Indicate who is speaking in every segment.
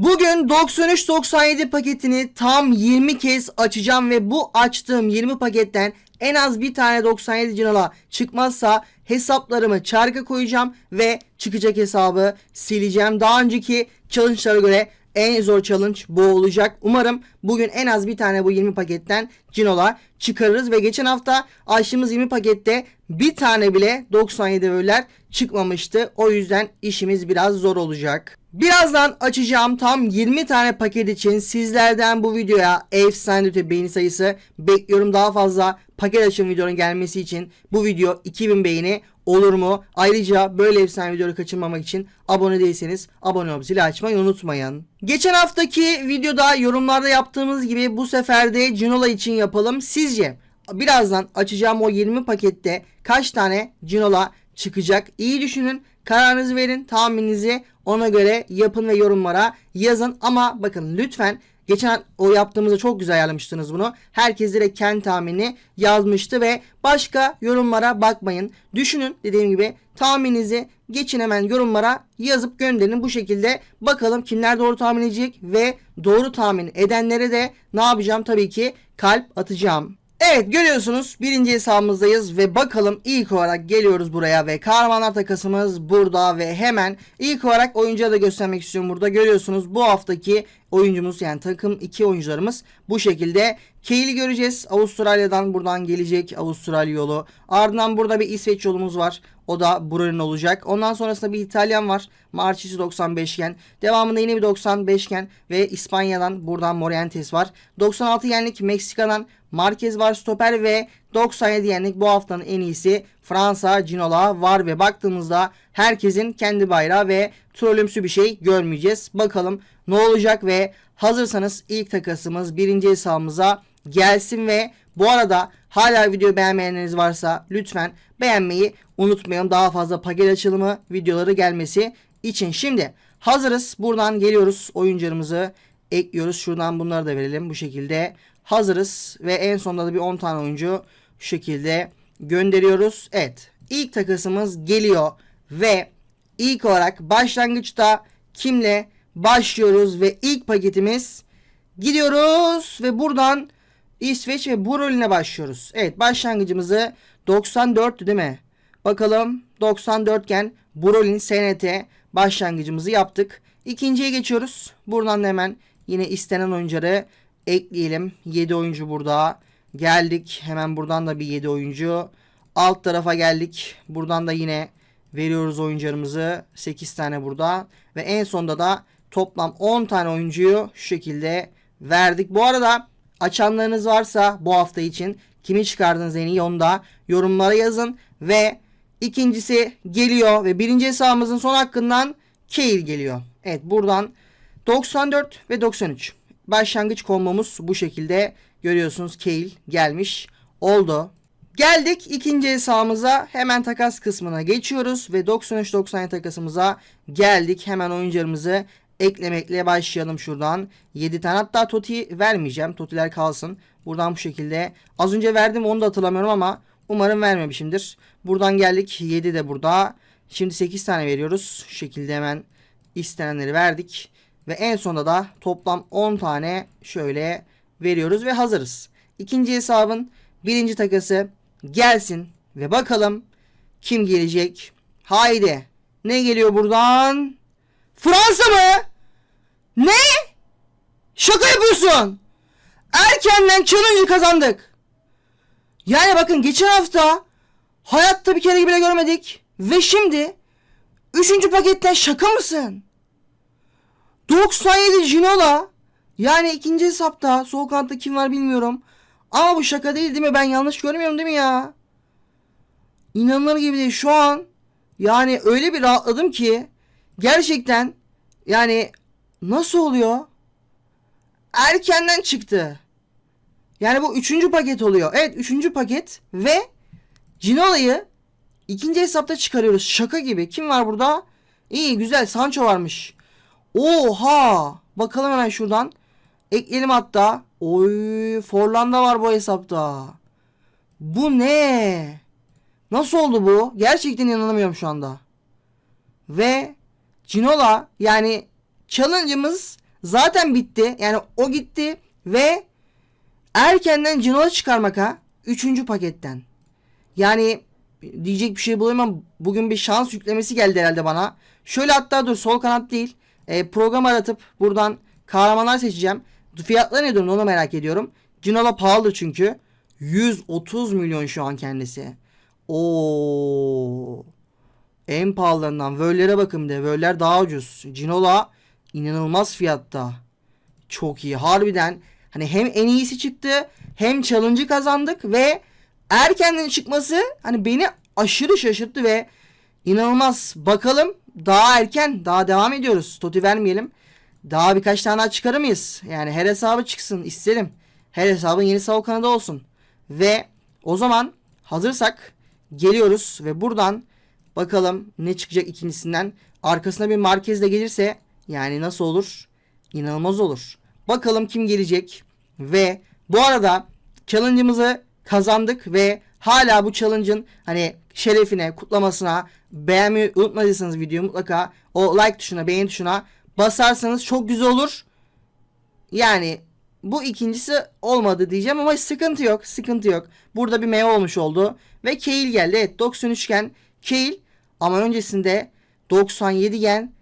Speaker 1: Bugün 93-97 paketini tam 20 kez açacağım ve bu açtığım 20 paketten en az bir tane 97 cinola çıkmazsa hesaplarımı çarka koyacağım ve çıkacak hesabı sileceğim. Daha önceki challenge'lara göre en zor challenge bu olacak. Umarım bugün en az bir tane bu 20 paketten Cinola çıkarırız ve geçen hafta açtığımız 20 pakette bir tane bile 97 böller çıkmamıştı. O yüzden işimiz biraz zor olacak. Birazdan açacağım tam 20 tane paket için sizlerden bu videoya efsane öte beğeni sayısı bekliyorum. Daha fazla paket açım videonun gelmesi için bu video 2000 beğeni olur mu? Ayrıca böyle efsane videoları kaçırmamak için abone değilseniz abone olup zili açmayı unutmayın. Geçen haftaki videoda yorumlarda yaptığımız gibi bu sefer de Cinola için yapalım. Sizce birazdan açacağım o 20 pakette kaç tane Cinola çıkacak? İyi düşünün. Kararınızı verin. Tahmininizi ona göre yapın ve yorumlara yazın. Ama bakın lütfen Geçen o yaptığımızda çok güzel ayarlamıştınız bunu. Herkes direkt kendi tahminini yazmıştı ve başka yorumlara bakmayın. Düşünün dediğim gibi tahmininizi geçin hemen yorumlara yazıp gönderin. Bu şekilde bakalım kimler doğru tahmin edecek ve doğru tahmin edenlere de ne yapacağım? Tabii ki kalp atacağım. Evet görüyorsunuz birinci hesabımızdayız ve bakalım ilk olarak geliyoruz buraya ve kahramanlar takasımız burada ve hemen ilk olarak oyuncuya da göstermek istiyorum burada görüyorsunuz bu haftaki oyuncumuz yani takım iki oyuncularımız bu şekilde Kale'i göreceğiz Avustralya'dan buradan gelecek Avustralya yolu ardından burada bir İsveç yolumuz var o da Brunin olacak. Ondan sonrasında bir İtalyan var. Marchesi 95 gen. Devamında yine bir 95 gen. Ve İspanya'dan buradan Morientes var. 96 yenlik Meksika'dan Marquez var stoper ve 97 yenlik bu haftanın en iyisi Fransa Ginola var ve baktığımızda herkesin kendi bayrağı ve trollümsü bir şey görmeyeceğiz. Bakalım ne olacak ve hazırsanız ilk takasımız birinci hesabımıza gelsin ve bu arada hala video beğenmeyenleriniz varsa lütfen beğenmeyi unutmayalım. Daha fazla paket açılımı videoları gelmesi için. Şimdi hazırız. Buradan geliyoruz. Oyuncularımızı ekliyoruz. Şuradan bunları da verelim. Bu şekilde hazırız. Ve en sonunda da bir 10 tane oyuncu şu şekilde gönderiyoruz. Evet. ilk takasımız geliyor. Ve ilk olarak başlangıçta kimle başlıyoruz ve ilk paketimiz gidiyoruz ve buradan İsveç ve Brolin'e başlıyoruz. Evet başlangıcımızı 94 değil mi? Bakalım 94 iken Brolin SNT başlangıcımızı yaptık. İkinciye geçiyoruz. Buradan da hemen yine istenen oyuncuları ekleyelim. 7 oyuncu burada. Geldik. Hemen buradan da bir 7 oyuncu. Alt tarafa geldik. Buradan da yine veriyoruz oyuncularımızı. 8 tane burada. Ve en sonda da toplam 10 tane oyuncuyu şu şekilde verdik. Bu arada açanlarınız varsa bu hafta için kimi çıkardınız en iyi onu da yorumlara yazın. Ve ikincisi geliyor ve birinci hesabımızın son hakkından Kayle geliyor. Evet buradan 94 ve 93. Başlangıç kombomuz bu şekilde görüyorsunuz Kayle gelmiş oldu. Geldik ikinci hesabımıza hemen takas kısmına geçiyoruz ve 93-90 takasımıza geldik. Hemen oyuncularımızı eklemekle başlayalım şuradan. 7 tane hatta Toti vermeyeceğim. Totiler kalsın. Buradan bu şekilde. Az önce verdim onu da hatırlamıyorum ama umarım vermemişimdir. Buradan geldik. 7 de burada. Şimdi 8 tane veriyoruz. Şu şekilde hemen istenenleri verdik. Ve en sonunda da toplam 10 tane şöyle veriyoruz ve hazırız. İkinci hesabın birinci takası gelsin ve bakalım kim gelecek. Haydi. Ne geliyor buradan? Fransa mı? Ne? Şaka yapıyorsun. Erkenden challenge kazandık. Yani bakın geçen hafta hayatta bir kere bile görmedik. Ve şimdi 3. paketten şaka mısın? 97 Ginola. Yani ikinci hesapta sol kanatta kim var bilmiyorum. Ama bu şaka değil değil mi? Ben yanlış görmüyorum değil mi ya? İnanılır gibi değil. Şu an yani öyle bir rahatladım ki gerçekten yani nasıl oluyor? Erkenden çıktı. Yani bu üçüncü paket oluyor. Evet üçüncü paket ve Cinola'yı ikinci hesapta çıkarıyoruz. Şaka gibi. Kim var burada? İyi güzel Sancho varmış. Oha. Bakalım hemen şuradan. Ekleyelim hatta. Oy Forlanda var bu hesapta. Bu ne? Nasıl oldu bu? Gerçekten inanamıyorum şu anda. Ve Cinola yani challenge'ımız zaten bitti. Yani o gitti ve erkenden Cinola çıkarmak ha. Üçüncü paketten. Yani diyecek bir şey bulamam. Bugün bir şans yüklemesi geldi herhalde bana. Şöyle hatta dur sol kanat değil. E, program aratıp buradan kahramanlar seçeceğim. Fiyatları ne durumda onu merak ediyorum. Cinola pahalı çünkü. 130 milyon şu an kendisi. Oo. En pahalılarından Völler'e bakın de. Völler daha ucuz. Cinola inanılmaz fiyatta. Çok iyi. Harbiden hani hem en iyisi çıktı hem challenge'ı kazandık ve erkenden çıkması hani beni aşırı şaşırttı ve inanılmaz. Bakalım daha erken daha devam ediyoruz. Toti vermeyelim. Daha birkaç tane daha çıkarır mıyız? Yani her hesabı çıksın isterim. Her hesabın yeni savuk kanadı olsun. Ve o zaman hazırsak geliyoruz ve buradan bakalım ne çıkacak ikincisinden. Arkasına bir Marquez de gelirse yani nasıl olur? İnanılmaz olur. Bakalım kim gelecek. Ve bu arada challenge'ımızı kazandık ve hala bu challenge'ın hani şerefine, kutlamasına beğenmeyi unutmadıysanız videoyu mutlaka o like tuşuna, beğen tuşuna basarsanız çok güzel olur. Yani bu ikincisi olmadı diyeceğim ama sıkıntı yok. Sıkıntı yok. Burada bir meyve olmuş oldu. Ve Kayle geldi. Evet 93 iken Kayle ama öncesinde 97 gen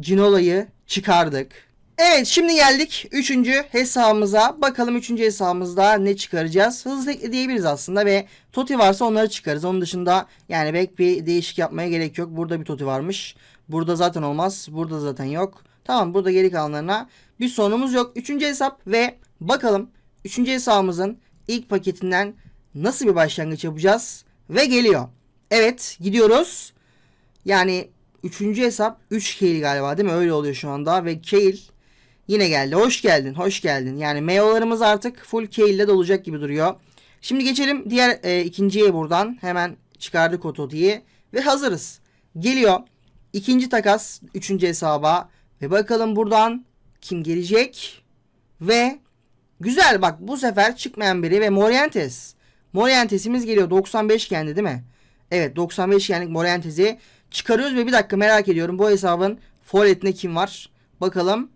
Speaker 1: Cinola'yı çıkardık. Evet şimdi geldik 3. hesabımıza. Bakalım 3. hesabımızda ne çıkaracağız. Hızlı ekle diyebiliriz aslında ve Toti varsa onları çıkarız. Onun dışında yani pek bir değişik yapmaya gerek yok. Burada bir Toti varmış. Burada zaten olmaz. Burada zaten yok. Tamam burada geri kalanlarına bir sorunumuz yok. Üçüncü hesap ve bakalım üçüncü hesabımızın ilk paketinden nasıl bir başlangıç yapacağız ve geliyor. Evet gidiyoruz. Yani üçüncü hesap 3 Kayle galiba değil mi? Öyle oluyor şu anda ve Kayle yine geldi. Hoş geldin. Hoş geldin. Yani meyolarımız artık full Kayle ile dolacak gibi duruyor. Şimdi geçelim diğer e, ikinciye buradan. Hemen çıkardık o Toti'yi ve hazırız. Geliyor. İkinci takas üçüncü hesaba ve bakalım buradan kim gelecek? Ve güzel bak bu sefer çıkmayan biri ve Morientes. Morientes'imiz geliyor 95 kendi değil mi? Evet 95 genlik Morientes'i çıkarıyoruz ve bir dakika merak ediyorum bu hesabın forvetinde kim var? Bakalım.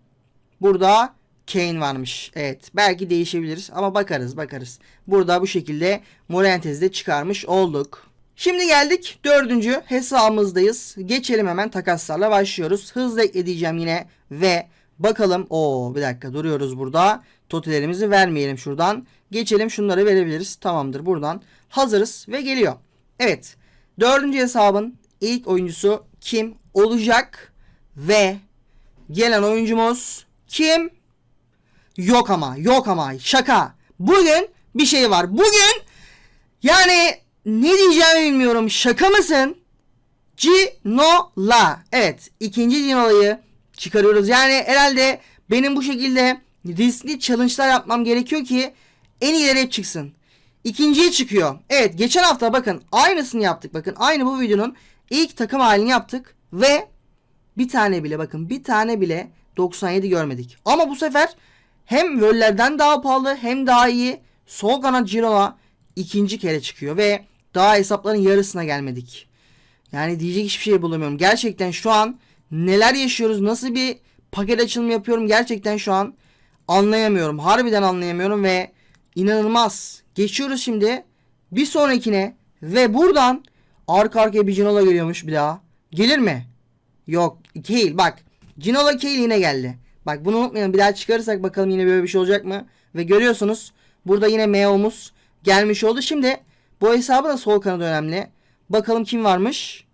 Speaker 1: Burada Kane varmış. Evet belki değişebiliriz ama bakarız bakarız. Burada bu şekilde Morientes'i de çıkarmış olduk. Şimdi geldik dördüncü hesabımızdayız. Geçelim hemen takaslarla başlıyoruz. Hızlı ekleyeceğim yine ve bakalım. o bir dakika duruyoruz burada. Totilerimizi vermeyelim şuradan. Geçelim şunları verebiliriz. Tamamdır buradan. Hazırız ve geliyor. Evet. Dördüncü hesabın ilk oyuncusu kim olacak? Ve gelen oyuncumuz kim? Yok ama yok ama şaka. Bugün bir şey var. Bugün yani ne diyeceğimi bilmiyorum. Şaka mısın? Cinola. Evet ikinci Cinola'yı çıkarıyoruz. Yani herhalde benim bu şekilde riskli challenge'lar yapmam gerekiyor ki en iyileri hep çıksın. İkinciye çıkıyor. Evet geçen hafta bakın aynısını yaptık. Bakın aynı bu videonun ilk takım halini yaptık. Ve bir tane bile bakın bir tane bile 97 görmedik. Ama bu sefer hem Völler'den daha pahalı hem daha iyi sol kanat Cinola ikinci kere çıkıyor ve daha hesapların yarısına gelmedik. Yani diyecek hiçbir şey bulamıyorum. Gerçekten şu an neler yaşıyoruz? Nasıl bir paket açılımı yapıyorum? Gerçekten şu an anlayamıyorum. Harbiden anlayamıyorum ve inanılmaz. Geçiyoruz şimdi bir sonrakine ve buradan arka arkaya bir Cinola geliyormuş bir daha. Gelir mi? Yok. Kale bak. Cinola Kale yine geldi. Bak bunu unutmayalım. Bir daha çıkarırsak bakalım yine böyle bir şey olacak mı? Ve görüyorsunuz burada yine Meo'muz gelmiş oldu. Şimdi bu hesabı da sol kanadı önemli. Bakalım kim varmış?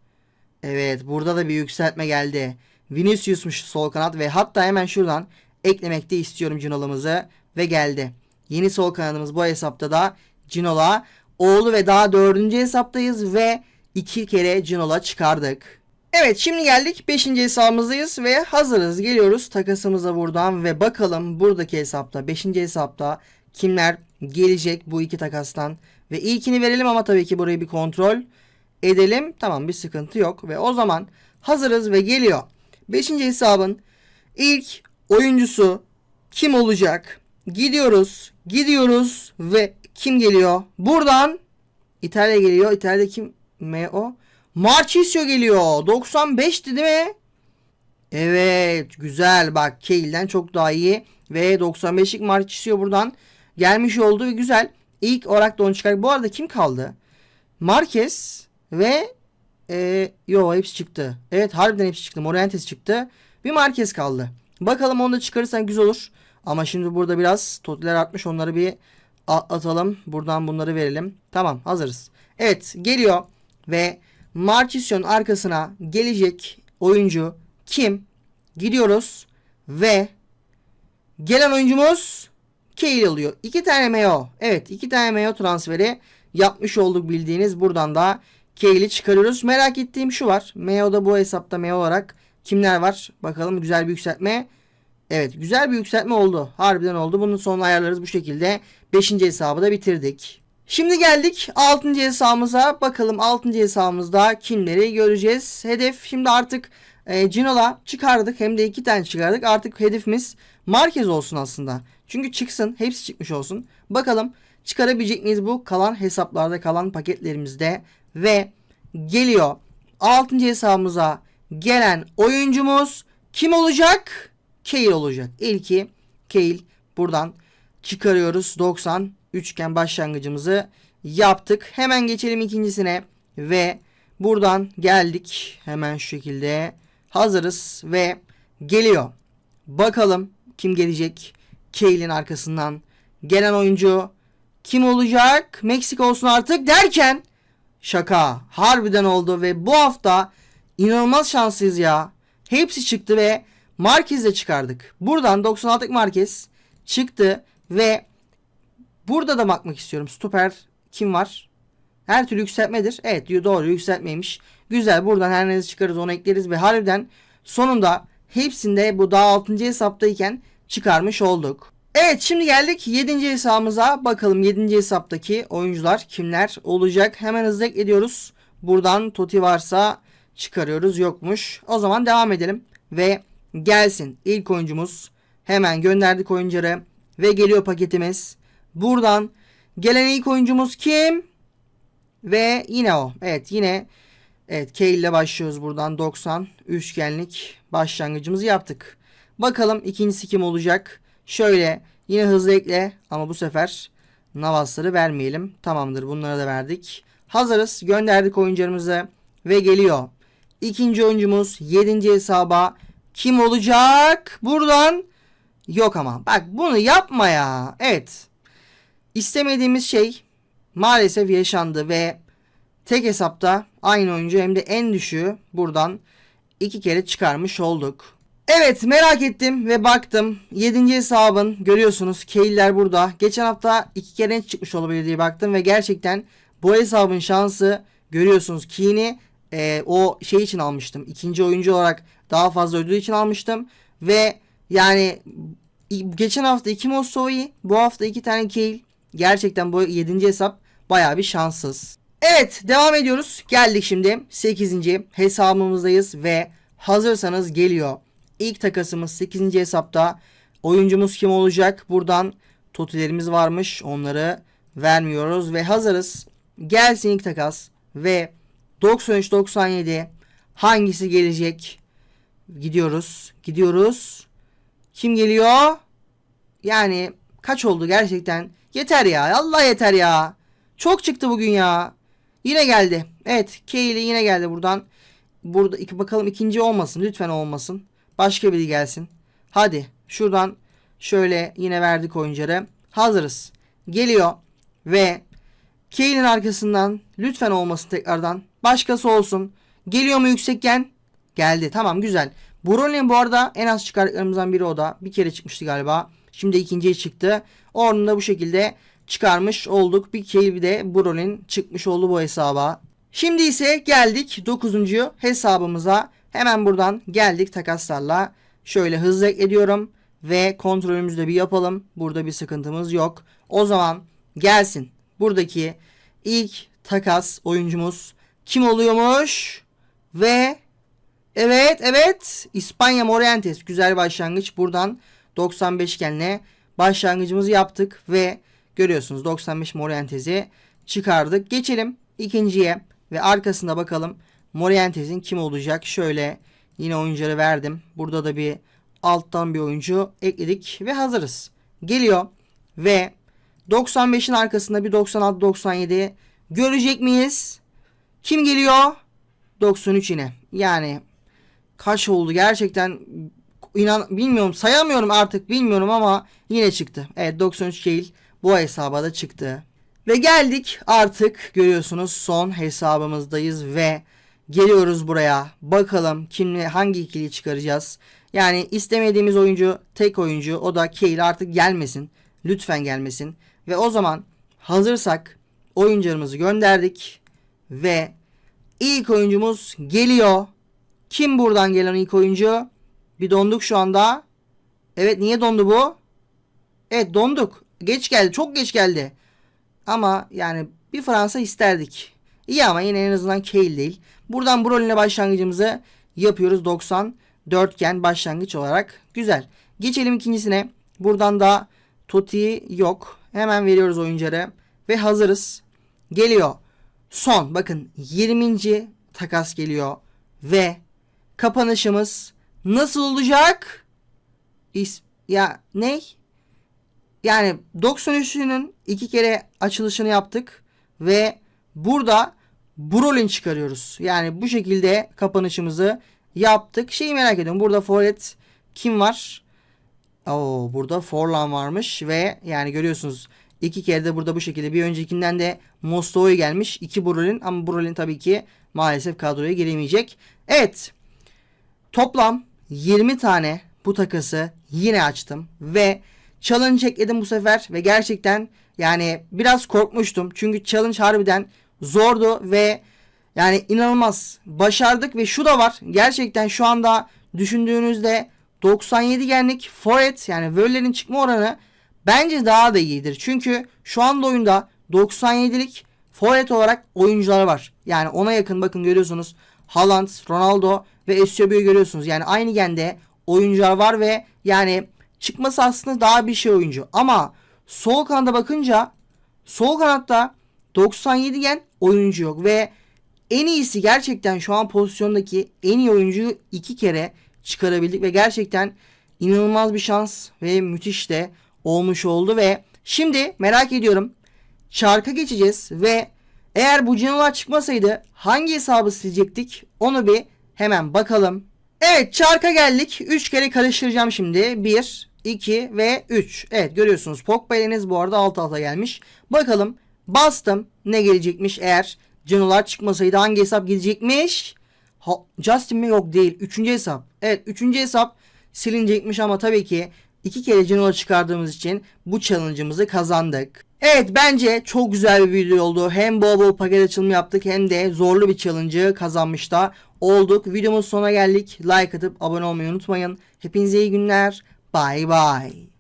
Speaker 1: Evet burada da bir yükseltme geldi. Vinicius'muş sol kanat ve hatta hemen şuradan eklemek de istiyorum Cinola'mızı ve geldi. Yeni sol kanadımız bu hesapta da Cinola. Oğlu ve daha dördüncü hesaptayız ve iki kere Cinola çıkardık. Evet şimdi geldik 5. hesabımızdayız ve hazırız. Geliyoruz takasımıza buradan ve bakalım buradaki hesapta 5. hesapta kimler gelecek bu iki takastan. Ve ilkini verelim ama tabii ki burayı bir kontrol edelim. Tamam bir sıkıntı yok ve o zaman hazırız ve geliyor. 5. hesabın ilk oyuncusu kim olacak? Gidiyoruz, gidiyoruz ve kim geliyor? Buradan İtalya geliyor. İtalya'da kim? M.O. Marchisio geliyor. 95'ti değil mi? Evet güzel bak Kale'den çok daha iyi ve 95'lik Marchisio buradan gelmiş oldu ve güzel. İlk olarak çıkar. Bu arada kim kaldı? Marquez ve e, yo hepsi çıktı. Evet harbiden hepsi çıktı. Morientes çıktı. Bir Marquez kaldı. Bakalım onu da çıkarırsan güzel olur. Ama şimdi burada biraz totiler artmış. Onları bir atalım. Buradan bunları verelim. Tamam hazırız. Evet geliyor ve Marchisio'nun arkasına gelecek oyuncu kim? Gidiyoruz ve gelen oyuncumuz Kale oluyor. İki tane Meo. Evet iki tane Meo transferi yapmış olduk bildiğiniz. Buradan da Kale'i çıkarıyoruz. Merak ettiğim şu var. Meo'da bu hesapta Meo olarak kimler var? Bakalım güzel bir yükseltme. Evet güzel bir yükseltme oldu. Harbiden oldu. Bunun sonunu ayarlarız bu şekilde. 5. hesabı da bitirdik. Şimdi geldik 6. hesabımıza. Bakalım 6. hesabımızda kimleri göreceğiz. Hedef şimdi artık e, Cinola çıkardık. Hem de iki tane çıkardık. Artık hedefimiz Marquez olsun aslında. Çünkü çıksın. Hepsi çıkmış olsun. Bakalım çıkarabilecek miyiz bu kalan hesaplarda kalan paketlerimizde. Ve geliyor 6. hesabımıza gelen oyuncumuz kim olacak? Kale olacak. İlki Kale buradan çıkarıyoruz. 90 üçgen başlangıcımızı yaptık. Hemen geçelim ikincisine ve buradan geldik. Hemen şu şekilde hazırız ve geliyor. Bakalım kim gelecek? Kale'in arkasından gelen oyuncu kim olacak? Meksika olsun artık derken şaka harbiden oldu ve bu hafta inanılmaz şanslıyız ya. Hepsi çıktı ve Marquez'le çıkardık. Buradan 96'lık Marquez çıktı ve burada da bakmak istiyorum. Stoper kim var? Her türlü yükseltmedir. Evet diyor doğru yükseltmeymiş. Güzel buradan her neyse çıkarız onu ekleriz ve harbiden sonunda hepsinde bu daha 6. hesaptayken çıkarmış olduk. Evet şimdi geldik 7. hesabımıza. Bakalım 7. hesaptaki oyuncular kimler olacak? Hemen hızlı ediyoruz. Buradan Toti varsa çıkarıyoruz. Yokmuş. O zaman devam edelim. Ve gelsin ilk oyuncumuz. Hemen gönderdik oyuncuları. Ve geliyor paketimiz. Buradan gelen ilk oyuncumuz kim? Ve yine o. Evet yine Evet K ile başlıyoruz buradan 90 üçgenlik başlangıcımızı yaptık. Bakalım ikincisi kim olacak? Şöyle yine hızlı ekle ama bu sefer Navasları vermeyelim. Tamamdır bunları da verdik. Hazırız gönderdik oyuncularımızı ve geliyor. İkinci oyuncumuz 7. hesaba kim olacak? Buradan yok ama bak bunu yapma ya. Evet istemediğimiz şey maalesef yaşandı ve tek hesapta aynı oyuncu hem de en düşüğü buradan iki kere çıkarmış olduk. Evet merak ettim ve baktım. 7. hesabın görüyorsunuz Kale'ler burada. Geçen hafta iki kere çıkmış olabilir diye baktım ve gerçekten bu hesabın şansı görüyorsunuz Keen'i e, o şey için almıştım. İkinci oyuncu olarak daha fazla ödül için almıştım. Ve yani geçen hafta iki Mostovi bu hafta iki tane Kale. Gerçekten bu 7. hesap baya bir şanssız. Evet devam ediyoruz. Geldik şimdi 8. hesabımızdayız ve hazırsanız geliyor. İlk takasımız 8. hesapta. Oyuncumuz kim olacak? Buradan totilerimiz varmış. Onları vermiyoruz ve hazırız. Gelsin ilk takas ve 93-97 hangisi gelecek? Gidiyoruz. Gidiyoruz. Kim geliyor? Yani kaç oldu gerçekten? Yeter ya. Allah yeter ya. Çok çıktı bugün ya. Yine geldi. Evet. Kaylee yine geldi buradan. Burada iki bakalım ikinci olmasın. Lütfen olmasın. Başka biri gelsin. Hadi. Şuradan şöyle yine verdik oyuncuları. Hazırız. Geliyor. Ve Kaylee'nin arkasından lütfen olmasın tekrardan. Başkası olsun. Geliyor mu yüksekken? Geldi. Tamam güzel. Brolin bu arada en az çıkardıklarımızdan biri o da. Bir kere çıkmıştı galiba. Şimdi ikinciye çıktı. Onu da bu şekilde çıkarmış olduk. Bir kere de Brolin çıkmış oldu bu hesaba. Şimdi ise geldik 9. hesabımıza. Hemen buradan geldik takaslarla. Şöyle hızlı ediyorum. Ve kontrolümüzü de bir yapalım. Burada bir sıkıntımız yok. O zaman gelsin. Buradaki ilk takas oyuncumuz kim oluyormuş? Ve evet evet İspanya Morientes güzel başlangıç. Buradan 95 genle başlangıcımızı yaptık ve görüyorsunuz 95 Morientes'i çıkardık. Geçelim ikinciye ve arkasında bakalım Morientes'in kim olacak? Şöyle Yine oyuncuları verdim. Burada da bir alttan bir oyuncu ekledik ve hazırız. Geliyor ve 95'in arkasında bir 96-97 görecek miyiz? Kim geliyor? 93 yine. Yani kaç oldu gerçekten inan bilmiyorum sayamıyorum artık bilmiyorum ama yine çıktı. Evet 93 değil bu hesaba da çıktı. Ve geldik artık görüyorsunuz son hesabımızdayız ve geliyoruz buraya. Bakalım kimle hangi ikiliyi çıkaracağız. Yani istemediğimiz oyuncu tek oyuncu o da Kale artık gelmesin. Lütfen gelmesin. Ve o zaman hazırsak oyuncularımızı gönderdik ve ilk oyuncumuz geliyor. Kim buradan gelen ilk oyuncu? Bir donduk şu anda. Evet niye dondu bu? Evet donduk. Geç geldi. Çok geç geldi. Ama yani bir Fransa isterdik. İyi ama yine en azından Kale değil. Buradan Broly ile başlangıcımızı yapıyoruz. 90 dörtgen başlangıç olarak. Güzel. Geçelim ikincisine. Buradan da Totti yok. Hemen veriyoruz oyuncuları. Ve hazırız. Geliyor. Son bakın 20. takas geliyor. Ve kapanışımız nasıl olacak? İs ya ne? Yani 93'ünün iki kere açılışını yaptık ve burada Brolin çıkarıyoruz. Yani bu şekilde kapanışımızı yaptık. Şeyi merak ediyorum. Burada forvet kim var? Oo, burada Forlan varmış ve yani görüyorsunuz iki kere de burada bu şekilde bir öncekinden de Mostovoy gelmiş. iki Brolin ama Brolin tabii ki maalesef kadroya giremeyecek. Evet. Toplam 20 tane bu takası yine açtım ve challenge ekledim bu sefer ve gerçekten yani biraz korkmuştum. Çünkü challenge harbiden zordu ve yani inanılmaz başardık ve şu da var. Gerçekten şu anda düşündüğünüzde 97 genlik forvet yani Völler'in çıkma oranı bence daha da iyidir. Çünkü şu anda oyunda 97'lik forvet olarak oyuncular var. Yani ona yakın bakın görüyorsunuz. Haaland, Ronaldo ve Eusebio'yu görüyorsunuz. Yani aynı gende oyuncular var ve yani çıkması aslında daha bir şey oyuncu. Ama sol kanada bakınca sol kanatta 97 gen oyuncu yok ve en iyisi gerçekten şu an pozisyondaki en iyi oyuncuyu iki kere çıkarabildik ve gerçekten inanılmaz bir şans ve müthiş de olmuş oldu ve şimdi merak ediyorum çarka geçeceğiz ve eğer bu canavar çıkmasaydı hangi hesabı silecektik onu bir hemen bakalım. Evet çarka geldik. 3 kere karıştıracağım şimdi. 1, 2 ve 3. Evet görüyorsunuz Pogba eliniz bu arada alt alta gelmiş. Bakalım bastım ne gelecekmiş eğer canavar çıkmasaydı hangi hesap gidecekmiş? Ha, Justin mi yok değil. Üçüncü hesap. Evet üçüncü hesap silinecekmiş ama tabii ki iki kere canavar çıkardığımız için bu challenge'ımızı kazandık. Evet bence çok güzel bir video oldu. Hem bol bol paket açılımı yaptık hem de zorlu bir challenge'ı kazanmış da olduk. Videomuz sonuna geldik. Like atıp abone olmayı unutmayın. Hepinize iyi günler. Bye bye.